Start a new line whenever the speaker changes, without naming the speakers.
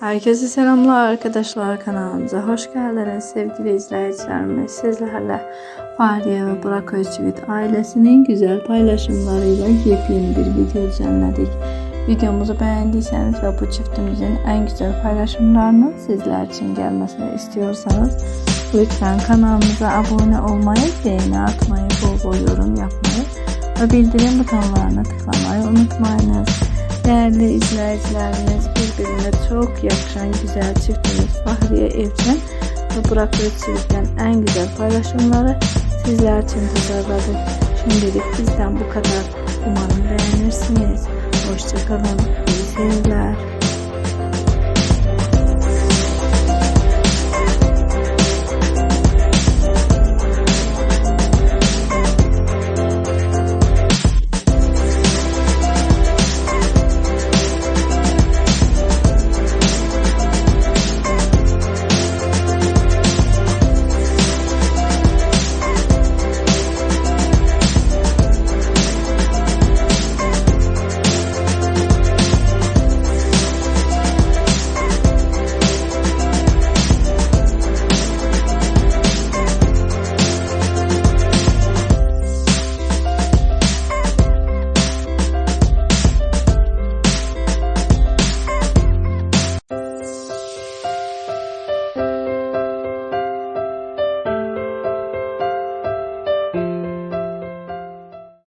Herkese selamlar arkadaşlar kanalımıza hoş geldiniz sevgili izleyicilerimiz sizlerle Fahriye ve Burak Özçivit ailesinin güzel paylaşımlarıyla yepyeni bir video düzenledik. Videomuzu beğendiyseniz ve bu çiftimizin en güzel paylaşımlarının sizler için gelmesini istiyorsanız lütfen kanalımıza abone olmayı, beğeni atmayı, bol bol yorum yapmayı ve bildirim butonlarına tıklamayı unutmayınız. Değerli izleyicilerimiz birbirine çok yakışan güzel çiftimiz Fahriye Evcen ve Burak Özçivit'ten en güzel paylaşımları sizler için hazırladık. Şimdilik bizden bu kadar. Umarım beğenirsiniz. Hoşçakalın. İyi seyirler.